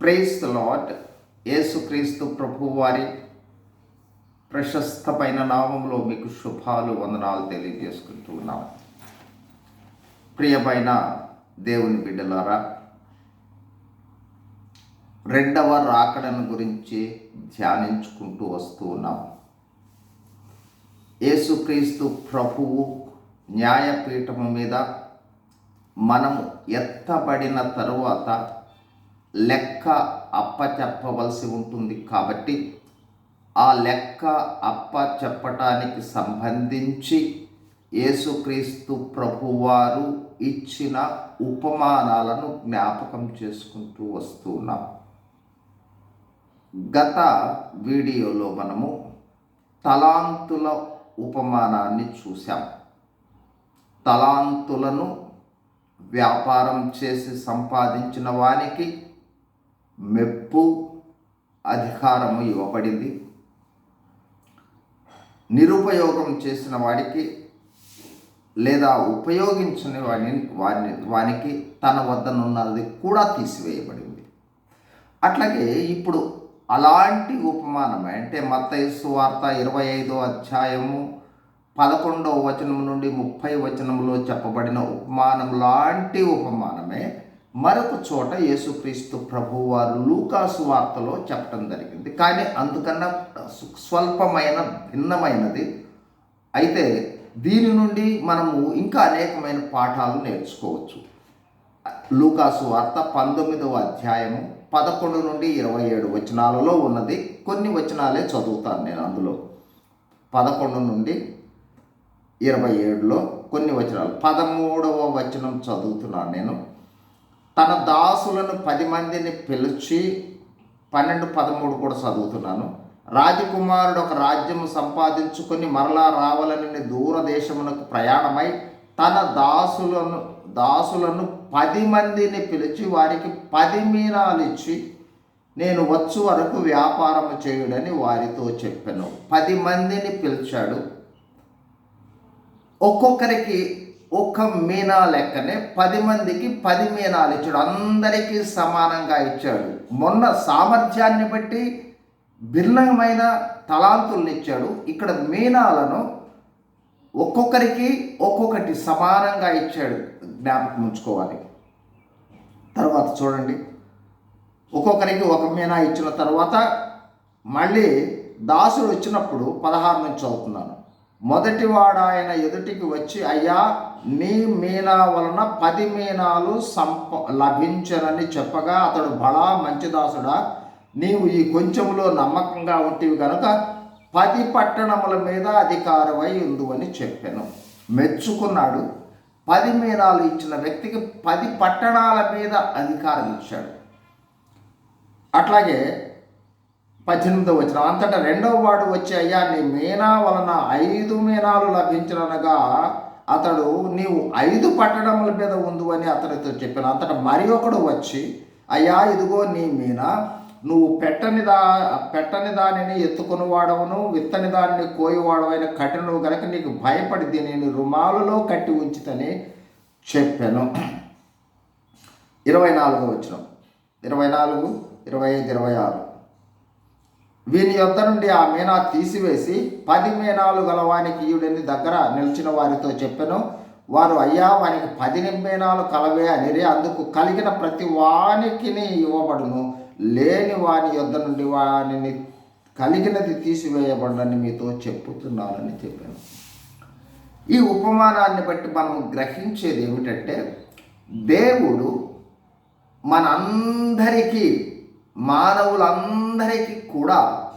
Praise lot యేసుక్రీస్తు ప్రభువారి ప్రశస్తమైన నామంలో మీకు శుభాలు వందనాలు తెలియజేసుకుంటూ ఉన్నాం. ప్రియమైన దేవుని బిడ్డలారా రెండవ రాకడను గురించి ధ్యానించుకుంటూ వస్తూ ఉన్నాం. యేసుక్రీస్తు ప్రభువు న్యాయపీఠము మీద మనము ఎత్తబడిన తరువాత లెక్క అప్పచెప్పవలసి ఉంటుంది కాబట్టి ఆ లెక్క అప్ప చెప్పటానికి సంబంధించి యేసుక్రీస్తు ప్రభువారు ఇచ్చిన ఉపమానాలను జ్ఞాపకం చేసుకుంటూ వస్తున్నాం గత వీడియోలో మనము తలాంతుల ఉపమానాన్ని చూసాం తలాంతులను వ్యాపారం చేసి సంపాదించిన వానికి మెప్పు అధికారము ఇవ్వబడింది. నిరుపయోగం చేసిన వాడికి లేదా ఉపయోగించని వాని వాని వానికి తన వద్దనున్నది కూడా తీసివేయబడింది. అట్లాగే ఇప్పుడు అలాంటి ఉపమానమే అంటే మత్తయస్సు వార్త ఇరవై ఐదో అధ్యాయము పదకొండవ వచనం నుండి ముప్పై వచనంలో చెప్పబడిన ఉపమానం లాంటి ఉపమానమే మరొక చోట యేసుక్రీస్తు ప్రభు వారు లూకాసు వార్తలో చెప్పడం జరిగింది. కానీ అందుకన్నా స్వల్పమైన భిన్నమైనది. అయితే దీని నుండి మనము ఇంకా అనేకమైన పాఠాలు నేర్చుకోవచ్చు. లూకాసు వార్త పంతొమ్మిదవ అధ్యాయము పదకొండు నుండి ఇరవై ఏడు వచనాలలో ఉన్నది. కొన్ని వచనాలే చదువుతాను నేను అందులో. పదకొండు నుండి ఇరవై ఏడులో కొన్ని వచనాలు. పదమూడవ వచనం చదువుతున్నాను నేను. తన దాసులను పది మందిని పిలిచి పన్నెండు పదమూడు కూడా చదువుతున్నాను. రాజకుమారుడు ఒక రాజ్యము సంపాదించుకొని మరలా రావాలని దూరదేశమునకు ప్రయాణమై తన దాసులను దాసులను పది మందిని పిలిచి వారికి పది మీనాలు ఇచ్చి నేను వచ్చు వరకు వ్యాపారం చేయుడని వారితో చెప్పాను. పది మందిని పిలిచాడు. ఒక్కొక్కరికి ఒక మీనా లెక్కనే పది మందికి పది మీనాలు ఇచ్చాడు. అందరికీ సమానంగా ఇచ్చాడు. మొన్న సామర్థ్యాన్ని బట్టి భిన్నమైన తలాంతుల్ని ఇచ్చాడు. ఇక్కడ మీనాలను ఒక్కొక్కరికి ఒక్కొక్కటి సమానంగా ఇచ్చాడు. జ్ఞాపకం ఉంచుకోవాలి. తర్వాత చూడండి. ఒక్కొక్కరికి ఒక మీనా ఇచ్చిన తర్వాత మళ్ళీ దాసుడు వచ్చినప్పుడు పదహారు నుంచి చదువుతున్నాను. మొదటివాడు ఆయన ఎదుటికి వచ్చి అయ్యా నీ మీనా వలన పది మీనాలు సంప లభించనని చెప్పగా అతడు బడా మంచిదాసుడా నీవు ఈ కొంచెంలో నమ్మకంగా ఉంటివి కనుక పది పట్టణముల మీద అధికారమై ఉందని చెప్పాను. మెచ్చుకున్నాడు. పది మీనాలు ఇచ్చిన వ్యక్తికి పది పట్టణాల మీద అధికారం ఇచ్చాడు. అట్లాగే పద్దెనిమిది వచ్చిన అంతటా రెండవ వాడు వచ్చి అయ్యా నీ మీనా వలన ఐదు మీనాలు లభించనగా అతడు నీవు ఐదు పట్టణముల మీద ఉండు అని అతనితో చెప్పాను. అంతట మరి ఒకడు వచ్చి అయ్యా ఇదిగో నీ మీనా నువ్వు పెట్టని దా పెట్టని దానిని ఎత్తుకుని వాడవును విత్తని దానిని కోయివాడవైన కఠినవు గనక నీకు భయపడి దీనిని రుమాలులో కట్టి ఉంచితని చెప్పాను. ఇరవై నాలుగు వచ్చిన ఇరవై నాలుగు ఇరవై ఐదు ఇరవై ఆరు. వీని యొద్ద నుండి ఆ మీనా తీసివేసి పది మీనాలు గలవానికి ఈయుడని దగ్గర నిలిచిన వారితో చెప్పాను. వారు అయ్యా వానికి పది మీనాలు కలవే అనిరే. అందుకు కలిగిన ప్రతి వానికి ఇవ్వబడును. లేని వాని యొద్ద నుండి వానిని కలిగినది తీసివేయబడని మీతో చెప్పుతున్నానని చెప్పాను. ఈ ఉపమానాన్ని బట్టి మనం గ్రహించేది ఏమిటంటే దేవుడు మనందరికీ మానవులందరికీ కూడా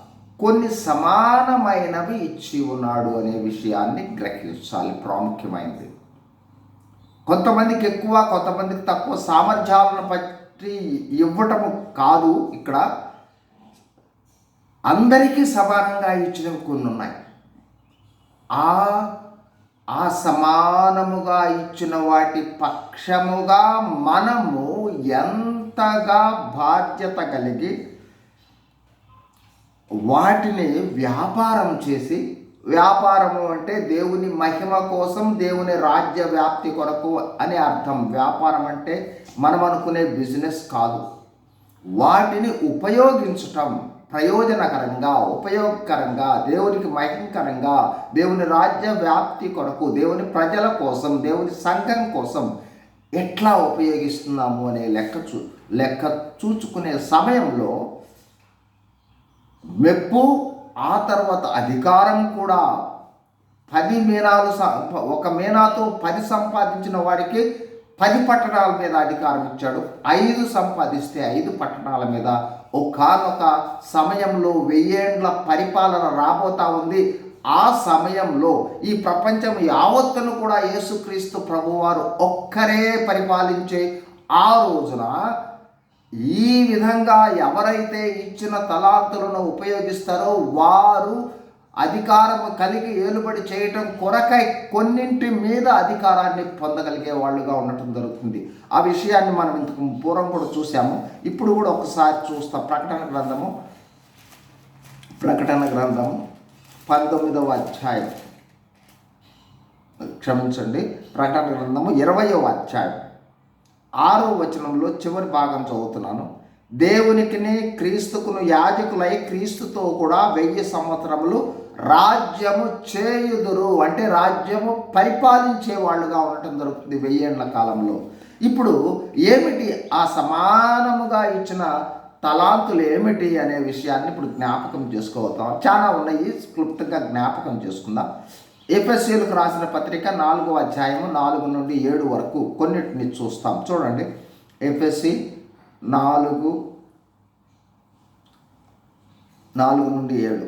కొన్ని సమానమైనవి ఇచ్చి ఉన్నాడు అనే విషయాన్ని గ్రహించాలి ప్రాముఖ్యమైనది కొంతమందికి ఎక్కువ కొంతమందికి తక్కువ సామర్థ్యాలను బట్టి ఇవ్వటము కాదు ఇక్కడ. అందరికీ సమానంగా ఇచ్చినవి కొన్ని ఉన్నాయి. ఆ ఆ సమానముగా ఇచ్చిన వాటి పక్షముగా మనము ఎంతగా బాధ్యత కలిగి వాటిని వ్యాపారం చేసి వ్యాపారము అంటే దేవుని మహిమ కోసం దేవుని రాజ్య వ్యాప్తి కొరకు అని అర్థం. వ్యాపారం అంటే మనం అనుకునే బిజినెస్ కాదు. వాటిని ఉపయోగించటం ప్రయోజనకరంగా ఉపయోగకరంగా దేవునికి మహిమకరంగా దేవుని రాజ్య వ్యాప్తి కొరకు దేవుని ప్రజల కోసం దేవుని సంఘం కోసం ఎట్లా ఉపయోగిస్తున్నాము అనే లెక్క చూ లెక్క చూచుకునే సమయంలో మెప్పు ఆ తర్వాత అధికారం కూడా పది మీనాలు ఒక మీనాతో పది సంపాదించిన వాడికి పది పట్టణాల మీద అధికారం ఇచ్చాడు. ఐదు సంపాదిస్తే ఐదు పట్టణాల మీద ఒకనొక సమయంలో వెయ్యేండ్ల పరిపాలన రాబోతా ఉంది. ఆ సమయంలో ఈ ప్రపంచం యావత్తును కూడా యేసుక్రీస్తు ప్రభువారు ఒక్కరే పరిపాలించే ఆ రోజున ఈ విధంగా ఎవరైతే ఇచ్చిన తలాంతులను ఉపయోగిస్తారో వారు అధికారం కలిగి ఏలుబడి చేయటం కొరకై కొన్నింటి మీద అధికారాన్ని పొందగలిగే వాళ్ళుగా ఉండటం జరుగుతుంది. ఆ విషయాన్ని మనం ఇంతకు పూర్వం కూడా చూసాము ఇప్పుడు కూడా ఒకసారి చూస్తాం. ప్రకటన గ్రంథము ప్రకటన గ్రంథము పంతొమ్మిదవ అధ్యాయం. క్షమించండి. ప్రకటన గ్రంథము ఇరవయవ అధ్యాయం. ఆరో వచనంలో చివరి భాగం చదువుతున్నాను. దేవునికిని క్రీస్తుకును యాజకులై క్రీస్తుతో కూడా వెయ్యి సంవత్సరములు రాజ్యము చేయుదురు. అంటే రాజ్యము పరిపాలించే వాళ్ళుగా ఉండటం జరుగుతుంది వెయ్యేండ్ల కాలంలో. ఇప్పుడు ఏమిటి ఆ సమానముగా ఇచ్చిన తలాంతులు ఏమిటి అనే విషయాన్ని ఇప్పుడు జ్ఞాపకం చేసుకోవతాం చాలా ఉన్నాయి క్లుప్తంగా జ్ఞాపకం చేసుకుందాం. ఎఫ్ఎస్సీలకు రాసిన పత్రిక నాలుగో అధ్యాయము నాలుగు నుండి ఏడు వరకు. కొన్నిటిని చూస్తాం. చూడండి. ఎఫ్ఎస్సి నాలుగు నాలుగు నుండి ఏడు.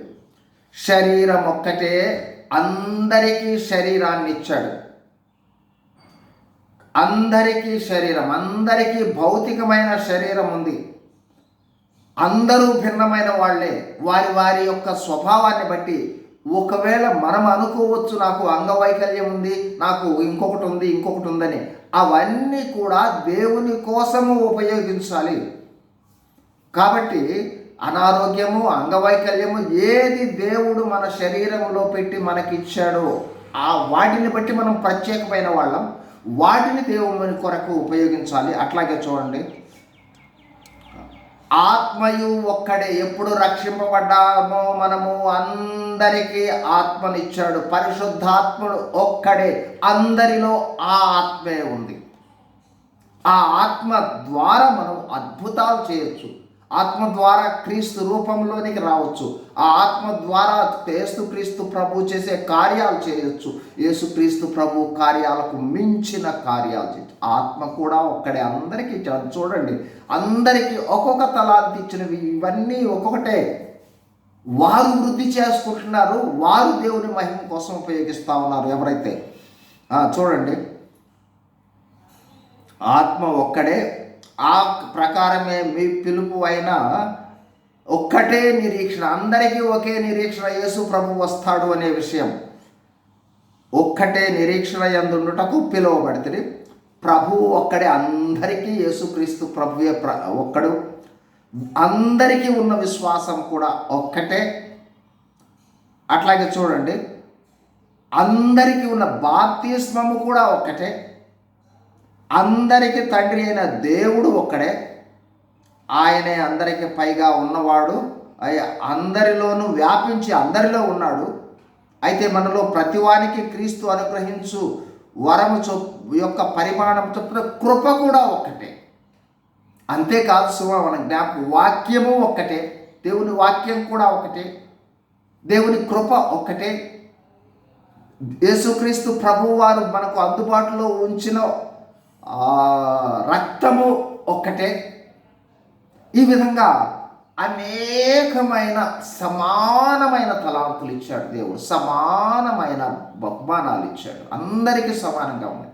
శరీరం ఒక్కటే అందరికీ శరీరాన్ని ఇచ్చాడు. అందరికీ శరీరం అందరికీ భౌతికమైన శరీరం ఉంది. అందరూ భిన్నమైన వాళ్ళే. వారి వారి యొక్క స్వభావాన్ని బట్టి ఒకవేళ మనం అనుకోవచ్చు నాకు అంగవైకల్యం ఉంది నాకు ఇంకొకటి ఉంది ఇంకొకటి ఉందని అవన్నీ కూడా దేవుని కోసము ఉపయోగించాలి. కాబట్టి అనారోగ్యము అంగవైకల్యము ఏది దేవుడు మన శరీరంలో పెట్టి మనకిచ్చాడో ఆ వాటిని బట్టి మనం ప్రత్యేకమైన వాళ్ళం. వాటిని దేవుని కొరకు ఉపయోగించాలి. అట్లాగే చూడండి. ఆత్మయు ఒక్కడే. ఎప్పుడు రక్షింపబడ్డామో మనము అందరికీ ఆత్మనిచ్చాడు. పరిశుద్ధాత్ముడు ఒక్కడే. అందరిలో ఆ ఆత్మే ఉంది. ఆ ఆత్మ ద్వారా మనం అద్భుతాలు చేయొచ్చు. ఆత్మ ద్వారా క్రీస్తు రూపంలోనికి రావచ్చు. ఆ ఆత్మ ద్వారా యేసు క్రీస్తు ప్రభు చేసే కార్యాలు చేయొచ్చు. యేసుక్రీస్తు ప్రభు కార్యాలకు మించిన కార్యాలు చేయొచ్చు. ఆత్మ కూడా ఒక్కడే. అందరికీ ఇచ్చాడు. చూడండి. అందరికీ ఒక్కొక్క తలాంతి ఇచ్చినవి ఇవన్నీ ఒక్కొక్కటే. వారు వృద్ధి చేసుకుంటున్నారు. వారు దేవుని మహిమ కోసం ఉపయోగిస్తూ ఉన్నారు ఎవరైతే. చూడండి. ఆత్మ ఒక్కడే. ఆ ప్రకారమే మీ పిలుపు అయినా ఒక్కటే నిరీక్షణ. అందరికీ ఒకే నిరీక్షణ యేసు ప్రభు వస్తాడు అనే విషయం. ఒక్కటే నిరీక్షణ ఎందుటకు పిలువబడితే ప్రభువు ఒక్కడే. అందరికీ యేసుక్రీస్తు ప్రభువే ప్ర ఒక్కడు. అందరికీ ఉన్న విశ్వాసం కూడా ఒక్కటే. అట్లాగే చూడండి. అందరికీ ఉన్న బాప్తిస్మము కూడా ఒక్కటే. అందరికీ తండ్రి అయిన దేవుడు ఒక్కడే. ఆయనే అందరికీ పైగా ఉన్నవాడు. అందరిలోనూ వ్యాపించి అందరిలో ఉన్నాడు. అయితే మనలో ప్రతివానికి క్రీస్తు అనుగ్రహించు వరము చొ యొక్క పరిమాణం చొప్పున కృప కూడా ఒక్కటే. అంతేకాదు సుమ మన జ్ఞాప వాక్యము ఒక్కటే. దేవుని వాక్యం కూడా ఒకటే దేవుని కృప ఒక్కటే. యేసుక్రీస్తు ప్రభువారు మనకు అందుబాటులో ఉంచిన రక్తము ఒక్కటే. ఈ విధంగా అనేకమైన సమానమైన తలాంతులు ఇచ్చాడు దేవుడు. సమానమైన బహుమానాలు ఇచ్చాడు. అందరికీ సమానంగా ఉన్నాయి.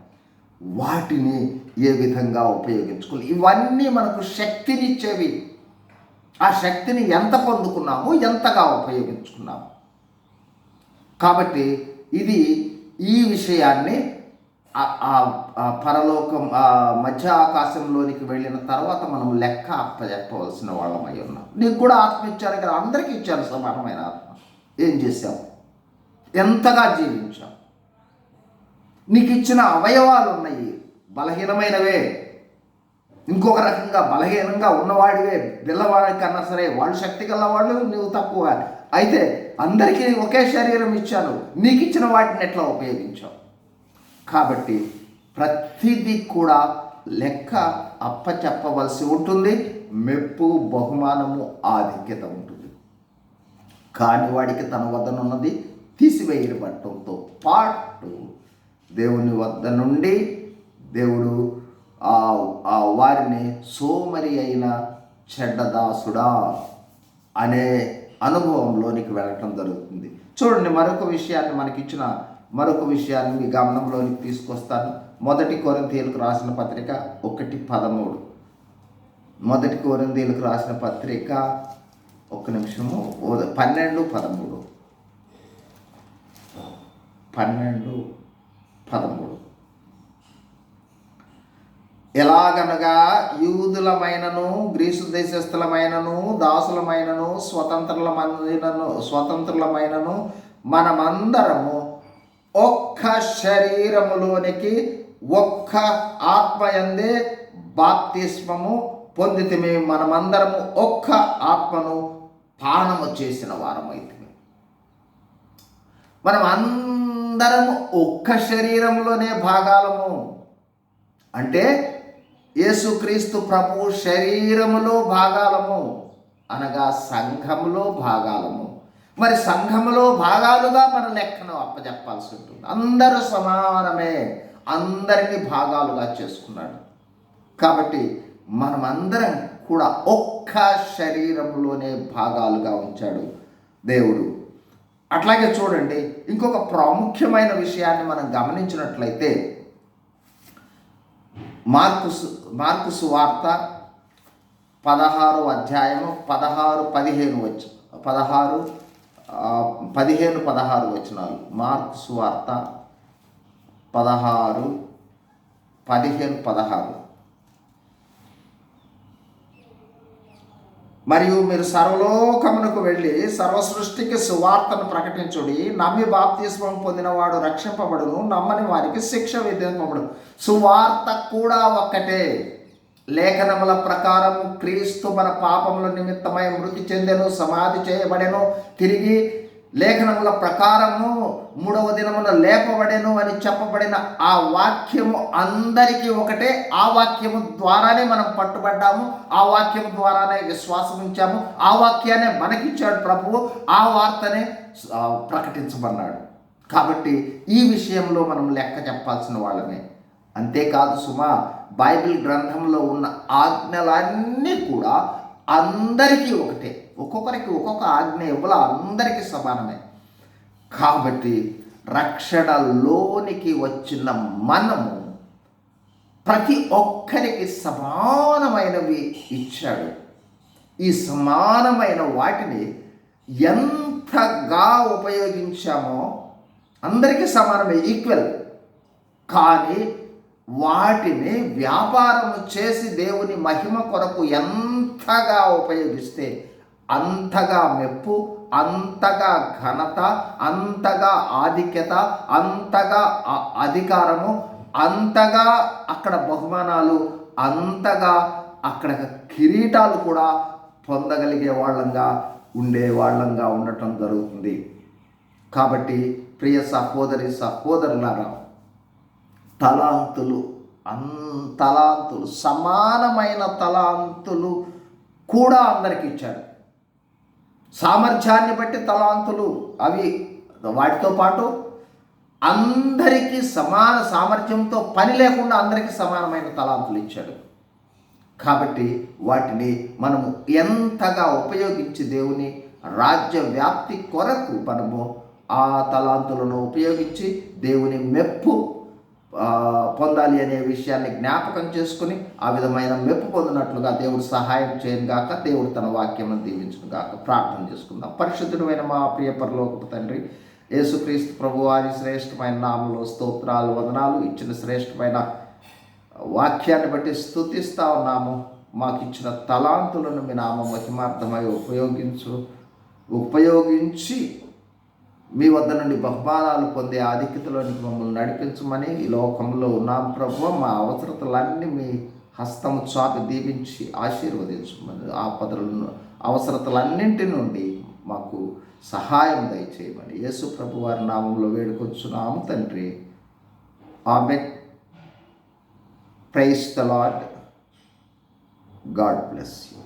వాటిని ఏ విధంగా ఉపయోగించుకోవాలి? ఇవన్నీ మనకు శక్తినిచ్చేవి. ఆ శక్తిని ఎంత పొందుకున్నాము ఎంతగా ఉపయోగించుకున్నాము. కాబట్టి ఇది ఈ విషయాన్ని పరలోకం ఆ మధ్య ఆకాశంలోనికి వెళ్ళిన తర్వాత మనం లెక్క అప్పచెప్పవలసిన వాళ్ళమై ఉన్నాం. నీకు కూడా ఆత్మ ఇచ్చారు కదా అందరికీ ఇచ్చారు సమానమైన ఆత్మ. ఏం చేశాం? ఎంతగా జీవించాం? నీకు ఇచ్చిన అవయవాలు ఉన్నాయి బలహీనమైనవే. ఇంకొక రకంగా బలహీనంగా ఉన్నవాడివే పిల్లవాడి కన్నా సరే వాళ్ళు శక్తి గలవాళ్ళు నువ్వు తక్కువ. అయితే అందరికీ ఒకే శరీరం ఇచ్చాను నీకు ఇచ్చిన వాటిని ఎట్లా ఉపయోగించావు? కాబట్టి ప్రతిదీ కూడా లెక్క అప్పచెప్పవలసి ఉంటుంది మెప్పు బహుమానము ఆధిక్యత ఉంటుంది. కాని వాడికి తన వద్దనున్నది తీసివేయబడటంతో పాటు దేవుని వద్ద నుండి దేవుడు ఆ ఆ వారిని సోమరి అయిన చెడ్డదాసుడా అనే అనుభవంలోనికి వెళ్ళటం జరుగుతుంది. చూడండి మరొక విషయాన్ని మనకిచ్చిన మరొక విషయాన్ని మీ గమనంలోనికి తీసుకొస్తాను. మొదటి కొరింథీయులకు రాసిన పత్రిక ఒకటి పదమూడు. మొదటి కొరింథీయులకు రాసిన పత్రిక ఒక నిమిషము పన్నెండు పదమూడు. పన్నెండు పదమూడు. ఎలాగనగా యూదులమైనను గ్రీసు దేశస్థులమైనను దాసులమైనను స్వతంత్రులమైనను స్వతంత్రులమైనను మనమందరము ఒక్క శరీరములోనికి ఒక్క ఆత్మయందే బాప్తిస్మము పొందితమే. మనమందరము ఒక్క ఆత్మను పానము చేసిన వారమైతే మనం అందరము ఒక్క శరీరంలోనే భాగాలము. అంటే యేసుక్రీస్తు ప్రభు శరీరములో భాగాలము అనగా సంఘములో భాగాలము. మరి సంఘములో భాగాలుగా మన లెక్కను అప్పచెప్పాల్సి ఉంటుంది. అందరూ సమానమే. అందరినీ భాగాలుగా చేసుకున్నాడు. కాబట్టి మనమందరం కూడా ఒక్క శరీరంలోనే భాగాలుగా ఉంచాడు దేవుడు. అట్లాగే చూడండి ఇంకొక ప్రాముఖ్యమైన విషయాన్ని మనం గమనించినట్లయితే మార్కు మార్కుసు మార్కు సువార్త పదహారు అధ్యాయము పదహారు పదిహేను వచ్చి పదహారు పదిహేను పదహారు వచనాలు. మార్క్ సువార్త పదహారు పదిహేను పదహారు. మరియు మీరు సర్వలోకమునకు వెళ్ళి సర్వసృష్టికి సువార్తను ప్రకటించుడి నమ్మి బాప్తిస్వం పొందినవాడు రక్షింపబడును నమ్మని వారికి శిక్ష విధింపబడు సువార్త కూడా ఒక్కటే. లేఖనముల ప్రకారం క్రీస్తు మన పాపముల నిమిత్తమై మృతి చెందెను సమాధి చేయబడెను తిరిగి లేఖనముల ప్రకారము మూడవ దినమున లేపబడెను అని చెప్పబడిన ఆ వాక్యము అందరికీ ఒకటే. ఆ వాక్యము ద్వారానే మనం పట్టుబడ్డాము. ఆ వాక్యం ద్వారానే విశ్వాసం ఉంచాము ఆ వాక్యాన్ని మనకిచ్చాడు ప్రభువు. ఆ వార్తనే ప్రకటించబడ్డాడు కాబట్టి ఈ విషయంలో మనం లెక్క చెప్పాల్సిన వాళ్ళమే. అంతేకాదు సుమా బైబిల్ గ్రంథంలో ఉన్న ఆజ్ఞలన్నీ కూడా అందరికీ ఒకటే. ఒక్కొక్కరికి ఒక్కొక్క ఆజ్ఞ ఇవ్వాల అందరికీ సమానమే. కాబట్టి రక్షణలోనికి వచ్చిన మనము ప్రతి ఒక్కరికి సమానమైనవి ఇచ్చాడు. ఈ సమానమైన వాటిని ఎంతగా ఉపయోగించామో అందరికీ సమానమే ఈక్వల్ కానీ వాటిని వ్యాపారం చేసి దేవుని మహిమ కొరకు ఎంతగా ఉపయోగిస్తే అంతగా మెప్పు అంతగా ఘనత అంతగా ఆధిక్యత అంతగా అధికారము అంతగా అక్కడ బహుమానాలు అంతగా అక్కడ కిరీటాలు కూడా పొందగలిగే వాళ్ళంగా ఉండే వాళ్ళంగా ఉండటం జరుగుతుంది. కాబట్టి ప్రియ సహోదరి సహోదరులారా తలాంతులు అన్ తలాంతులు సమానమైన తలాంతులు కూడా అందరికి ఇచ్చాడు సామర్థ్యాన్ని బట్టి తలాంతులు అవి వాటితో పాటు అందరికీ సమాన సామర్థ్యంతో పని లేకుండా అందరికీ సమానమైన తలాంతులు ఇచ్చాడు. కాబట్టి వాటిని మనము ఎంతగా ఉపయోగించి దేవుని రాజ్య వ్యాప్తి కొరకు మనము ఆ తలాంతులను ఉపయోగించి దేవుని మెప్పు పొందాలి అనే విషయాన్ని జ్ఞాపకం చేసుకుని ఆ విధమైన మెప్పు పొందినట్లుగా దేవుడు సహాయం చేయను గాక దేవుడు తన వాక్యం దీవించును గాక ప్రార్థన చేసుకుందాం. పరిశుద్ధుడమైన మా ప్రియ పరలోకపు తండ్రి యేసుక్రీస్తు ప్రభు వారి శ్రేష్టమైన నామంలో స్తోత్రాలు వదనాలు ఇచ్చిన శ్రేష్టమైన వాక్యాన్ని బట్టి స్థుతిస్తా ఉన్నాము. మాకు ఇచ్చిన తలాంతులను మీ నామ మహిమార్థమై ఉపయోగించు ఉపయోగించి మీ వద్ద నుండి బహుమానాలు పొందే ఆధిక్యతలోనికి మమ్మల్ని నడిపించమని ఈ లోకంలో ఉన్నాం ప్రభు. మా అవసరతలన్నీ మీ హస్తము చాపి దీపించి ఆశీర్వదించమని ఆ పదలను అవసరతలన్నింటి నుండి మాకు సహాయం దయచేయమని యేసు ప్రభు వారి నామంలో వేడుకొచ్చున్నాము తండ్రి. ఆమె praise the lord God bless you.